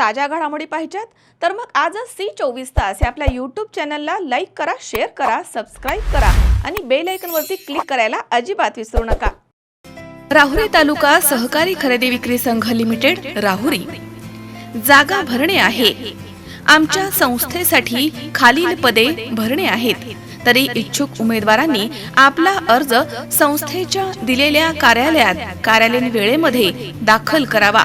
ताज्या घडामोडी पाहिजेत. तर मग आजच सी चोवीस तास या आपल्या यूट्यूब चॅनलला लाईक करा शेअर करा सबस्क्राईब करा आणि बेल आयकनवरती क्लिक करायला अजिबात विसरू नका. राहुरी तालुका सहकारी खरेदी विक्री संघ लिमिटेड राहुरी. जागा भरणे आहे. आमच्या संस्थेसाठी खालील पदे भरणे आहेत. तरी इच्छुक उमेदवारांनी आपला अर्ज संस्थेच्या दिलेल्या कार्यालयात कार्यालयीन वेळेमध्ये दाखल करावा.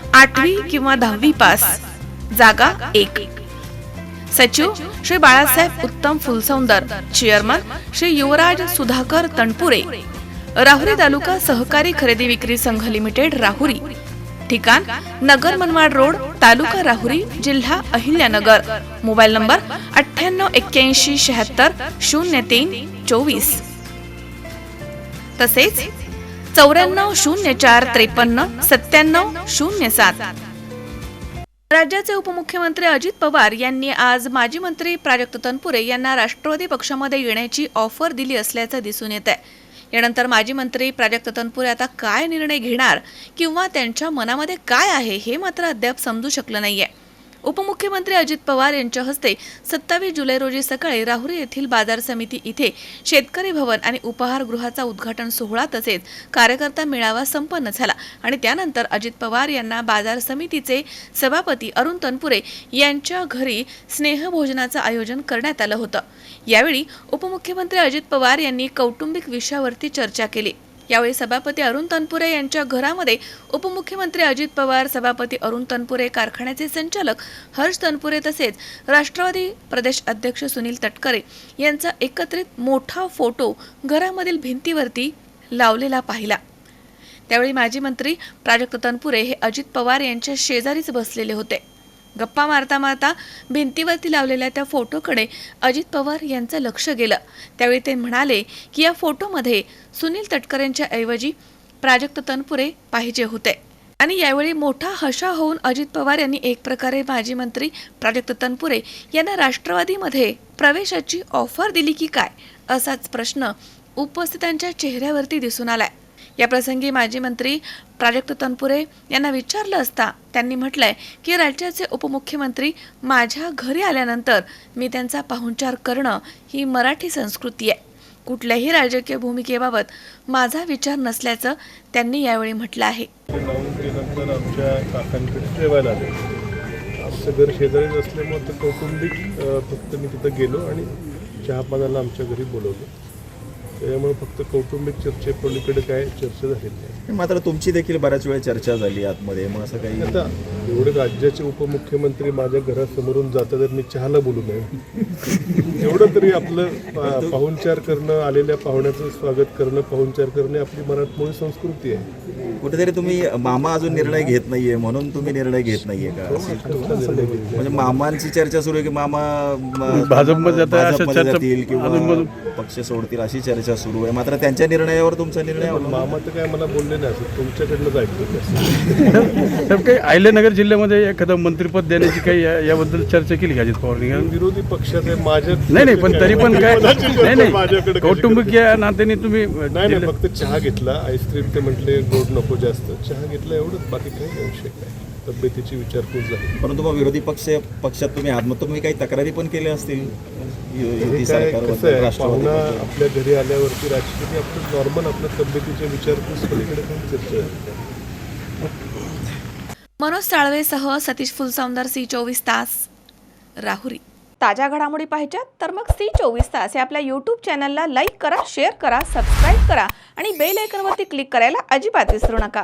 आठवी किंवा दहावी पास. जागा एक. सचिव श्री बाळासाहेब उत्तम फुलसौंदर चेअरमन श्री युवराज सुधाकर तणपुरे राहुरी तालुका सहकारी खरेदी विक्री संघ लिमिटेड राहुरी. ठिकाण नगर मनमाड रोड तालुका राहुरी जिल्हा अहिल्यानगर. मोबाईल नंबर अठ्ठ्याण्णव एक्क्याऐंशी शहात्तर शून्य तीन चोवीस. तसेच चौऱ्याण्णव शून्य चार त्रेपन्न सत्त्याण्णव शून्य सात. राज्याचे उपमुख्यमंत्री अजित पवार यांनी आज माजी मंत्री प्राजक्त तनपुरे यांना राष्ट्रवादी पक्षामध्ये येण्याची ऑफर दिली असल्याचं दिसून येत आहे यानंतर माजी मंत्री प्राजक्त तनपुरे आता काय निर्णय घेणार किंवा त्यांच्या मनामध्ये काय आहे हे मात्र अद्याप समजू शकलं नाहीये. उपमुख्यमंत्री अजित पवार यांच्या हस्ते सत्तावीस जुलै रोजी सकाळी राहुरी येथील बाजार समिती इथे शेतकरी भवन आणि उपहारगृहाचा उद्घाटन सोहळा तसेच कार्यकर्ता मेळावा संपन्न झाला. आणि त्यानंतर अजित पवार यांना बाजार समितीचे सभापती अरुण तनपुरे यांच्या घरी स्नेहभोजनाचं आयोजन करण्यात आलं होतं. यावेळी उपमुख्यमंत्री अजित पवार यांनी कौटुंबिक विषयावरती चर्चा केली. यावेळी सभापती अरुण तनपुरे यांच्या घरामध्ये उपमुख्यमंत्री अजित पवार सभापती अरुण तनपुरे कारखान्याचे संचालक हर्ष तनपुरे तसेच राष्ट्रवादी प्रदेश अध्यक्ष सुनील तटकरे यांचा एकत्रित मोठा फोटो घरामधील भिंतीवरती लावलेला पाहिला. त्यावेळी माजी मंत्री प्राजक्त तनपुरे हे अजित पवार यांच्या शेजारीच बसलेले होते. गप्पा मारता मारता भिंतीवरती लावलेल्या त्या फोटोकडे अजित पवार यांचं लक्ष गेलं. त्यावेळी ते म्हणाले की या फोटोमध्ये सुनील तटकरेंच्या ऐवजी प्राजक्त तनपुरे पाहिजे होते. आणि यावेळी मोठा हशा होऊन अजित पवार यांनी एक प्रकारे माजी मंत्री प्राजक्त तनपुरे यांना राष्ट्रवादीमध्ये प्रवेशाची ऑफर दिली की काय? असाच प्रश्न उपस्थितांच्या चेहऱ्यावरती दिसून आलाय. या प्रसंगी माजी मंत्री प्राजक्त तनपुरे यांना विचारलं असता त्यांनी म्हटलंय की राज्याचे उपमुख्यमंत्री माझ्या घरी आल्यानंतर मी त्यांचा पाहुणचार करणं ही मराठी संस्कृती आहे. कुठल्याही राजकीय भूमिकेबाबत माझा विचार नसल्याचं त्यांनी यावेळी म्हटलं आहे. आमचं घर शेजारीच असल्यामुळे कौटुंबिक फक्त मी तिथं गेलो आणि चहापानाला आमच्या घरी बोलवलं. त्यामुळे फक्त कौटुंबिक चर्चेपलीकडे काय चर्चा झालेली नाही मात्र तुमची देखील बऱ्याच वेळ चर्चा झाली आतमध्ये मग असं काही आता एवढे राज्याचे उपमुख्यमंत्री माझ्या घरासमोरून जातात तर मी चहाला बोलू नये एवढं तरी आपलं पाहुणचार करणं आलेल्या पाहुण्याचं स्वागत करणं पाहुणचार करणे आपली मराठमोळी संस्कृती आहे कुठेतरी तुम्ही मामा अजून निर्णय घेत नाहीये म्हणून तुम्ही निर्णय घेत नाहीये का घेतला? म्हणजे मामांची चर्चा सुरू आहे की मामा भाजपमध्ये जाता जातील किंवा. पक्ष सोडतील अशी चर्चा सुरू आहे. मात्र त्यांच्या निर्णयावर तुमचा निर्णय मामा तर काय मला बोलले नाही असं तुमच्याकडनंच. साहेब काही अहिल्यानगर जिल्ह्यामध्ये एखादं मंत्रिपद देण्याची काही या- याबद्दल चर्चा केली का अजित पवारनी विरोधी पक्षात आहे माझ्या नाही नाही पण तरी पण काय नाही माझ्याकडे नाही कशी कौटुंबिक? या नात्याने तुम्ही नाही नाही जिल्ह्यात- फक्त चहा घेतला आईस्क्रीम ते म्हटले गोड नको जास्त. चहा घेतला एवढंच बाकी काही आवश्यक नाही तब्येतीची विचारपूस झाली. परंतु मग विरोधी पक्ष पक्षात तुम्ही आहात. मग तुम्ही काही तक्रारी पण केल्या असतील? पाहुणा. आपल्या घरी आल्यावरती राजकीय आपलं नॉर्मल आपल्या तब्येतीच्या विचारपूस पलीकडे काही चर्चा. मनोज साळवेसह सतीश फुलसौंदर सी चोवीस तास राहुरी. ताज्या घडामोडी पाहिजेत तर मग सी चोवीस तास या आपल्या यूट्यूब चॅनलला लाईक करा शेअर करा सबस्क्राईब करा आणि बेल आयकॉनवरती क्लिक करायला अजिबात विसरू नका.